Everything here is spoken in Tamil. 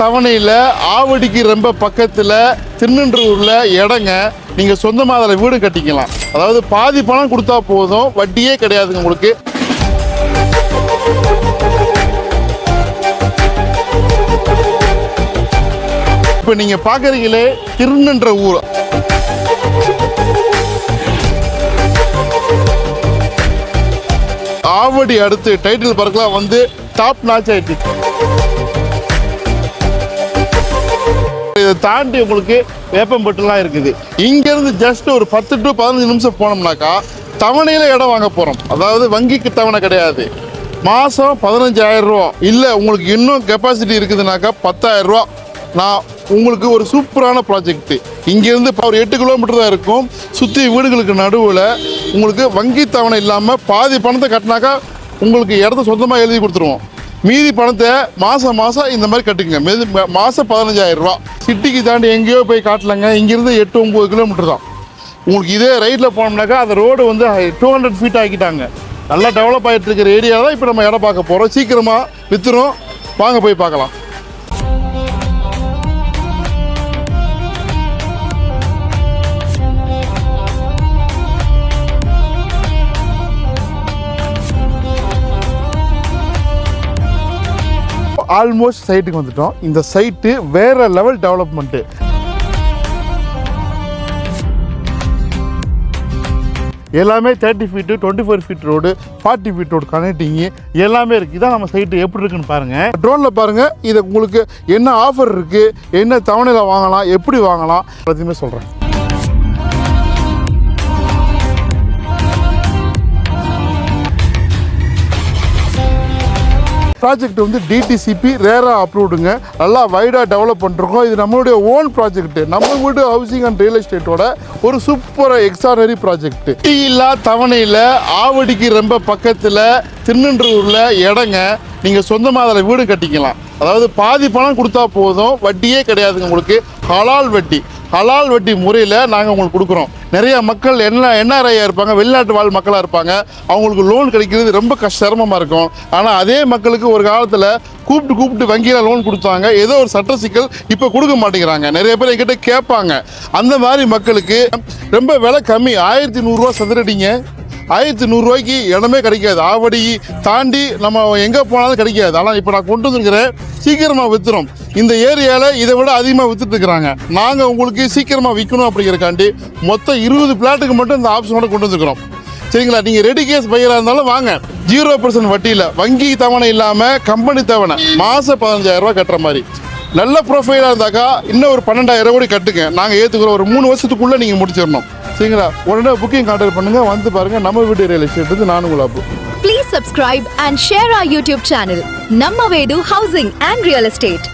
தவணையில் ஆவடிக்கு ரொம்ப பக்கத்தில் திருநின்றூரில் இடங்க. நீங்கள் சொந்தமாக அதில் வீடு கட்டிக்கலாம். அதாவது பாதி பணம் கொடுத்தா போதும். வட்டியே கிடையாதுங்க உங்களுக்கு. இப்போ நீங்கள் பார்க்குறீங்களே திருநின்ற ஊர். ஆவடி அடுத்து டைட்டில் பார்க்கலாம் வந்து டாப் நாச் ஆயிடுச்சு இதை தாண்டி உங்களுக்கு வேப்பம்பட்டுலாம் இருக்குது. இங்கேருந்து ஜஸ்ட் ஒரு பத்து டு பதினஞ்சு நிமிஷம் போனோம்னாக்கா தவணையில் இடம் வாங்க போகிறோம் அதாவது வங்கிக்கு தவணை கிடையாது. மாதம் பதினஞ்சாயிரம் ரூபா. இல்லை உங்களுக்கு இன்னும் கெப்பாசிட்டி இருக்குதுனாக்கா பத்தாயிரம் ரூபா. நான் உங்களுக்கு ஒரு சூப்பரான ப்ராஜெக்ட் இங்கேருந்து இப்போ ஒரு எட்டு கிலோமீட்டர் தான் இருக்கும். சுற்றி வீடுகளுக்கு நடுவில் உங்களுக்கு வங்கி தவணை இல்லாமல் பாதி பணத்தை கட்டினாக்கா உங்களுக்கு இடத்த சொந்தமாக எழுதி கொடுத்துருவோம். மீதி பணத்தை மாதம் மாதம் இந்த மாதிரி கட்டுங்க. மெது மாதம் பதினஞ்சாயிரம் ரூபா. சிட்டிக்கு தாண்டி எங்கேயோ போய் காட்டலங்க. இங்கேருந்து எட்டு ஒம்பது கிலோமீட்டர் தான். உங்களுக்கு இதே ரைட்டில் போனோம்னாக்கா அந்த ரோடு வந்து டூ ஹண்ட்ரட் ஃபீட் ஆக்கிட்டாங்க. நல்லா டெவலப் ஆகிட்டு இருக்கிற ஏரியா தான் இப்போ நம்ம இடம் பார்க்க போகிறோம் சீக்கிரமாக விற்றுரும் வாங்க போய் பார்க்கலாம். ஆல்மோஸ்ட் சைட்டுக்கு வந்துட்டோம். இந்த சைட்டு வேற லெவல் டெவலப்மெண்ட்டு எல்லாமே thirty feet twenty four feet road forty feet road connecting எல்லாமே இருக்குது இதான் நம்ம சைட்டு எப்படி இருக்குன்னு பாருங்கள் ட்ரோனில் பாருங்கள் இது உங்களுக்கு என்ன ஆஃபர் இருக்குது என்ன தவணையில் வாங்கலாம்? எப்படி வாங்கலாம்? எல்லாத்தையுமே சொல்கிறேன் ப்ராஜெக்ட் வந்து டிடிசிபி ரேராக அப்ரூவ்டுங்க நல்லா வைடாக டெவலப் பண்ணிருக்கோம். இது நம்மளுடைய ஓன் ப்ராஜெக்ட் நம்ம வீடு ஹவுசிங் அண்ட் ரியல் எஸ்டேட்டோட ஒரு சூப்பர் எக்ஸானரி ப்ராஜெக்ட் இல்லா தவணையில் ஆவடிக்கு ரொம்ப பக்கத்தில் திருநின்றூரில் இடங்க நீங்கள் சொந்தமாக அதில் வீடு கட்டிக்கலாம். அதாவது பாதி பணம் கொடுத்தா போதும் வட்டியே கிடையாதுங்க உங்களுக்கு. ஹலால் வட்டி. ஹலால் வட்டி முறையில் நாங்கள் உங்களுக்கு கொடுக்குறோம். நிறைய மக்கள் என்ன என்ஆர்ஐயாக இருப்பாங்க வெளிநாட்டு வாழ் மக்களாக இருப்பாங்க. அவங்களுக்கு லோன் கிடைக்கிறது ரொம்ப கஷ்ட சிரமமாக இருக்கும். ஆனால் அதே மக்களுக்கு ஒரு காலத்தில் கூப்பிட்டு கூப்பிட்டு வங்கியில் லோன் கொடுத்தாங்க. ஏதோ ஒரு சட்ட சிக்கல் இப்போ கொடுக்க மாட்டேங்கிறாங்க. நிறைய பேர் என்கிட்ட கேட்பாங்க. அந்த மாதிரி மக்களுக்கு ரொம்ப விலை கம்மி. ஆயிரத்தி நூறுரூவா சதுரடிங்க. ஆயிரத்தி நூறுரூவாய்க்கு இடமே கிடைக்காது. ஆவடி தாண்டி நம்ம எங்கே போனாலும் கிடைக்காது. ஆனால் இப்போ நான் கொண்டு வந்துருக்கிறேன் சீக்கிரமாக விற்றுறோம் இந்த ஏரியாவில் இதை விட அதிகமாக வித்துட்டு இருக்கிறாங்க. நாங்கள் உங்களுக்கு சீக்கிரமாக விற்கணும் அப்படிங்கிறக்காண்டி மொத்தம் இருபது பிளாட்டுக்கு மட்டும் இந்த ஆப்ஷனோட கொண்டு வந்துருக்கிறோம். சரிங்களா? நீங்கள் ரெடி கேஸ் பையராக இருந்தாலும் வாங்க. ஜீரோ பர்சன்ட் வட்டியில். வங்கி தவணை இல்லாமல் கம்பெனி தவணை. மாதம் பதினஞ்சாயிரரூவா கட்டுற மாதிரி. நல்ல ப்ரொஃபைலாக இருந்தாக்கா இன்னும் ஒரு பன்னெண்டாயிரம் கூட கட்டுங்க. நாங்கள் ஏற்றுக்கிறோம் ஒரு மூணு வருஷத்துக்குள்ளே நீங்கள் முடிச்சிடணும். சரிங்களா உடனே புக்கிங் கான்டாக்ட் பண்ணுங்க வந்து பாருங்க நம்ம வீட்டு ரியல் எஸ்டேட் நானும் குலாபு please subscribe and share our YouTube channel நம்ம வேடு ஹவுசிங் அண்ட் ரியல் எஸ்டேட்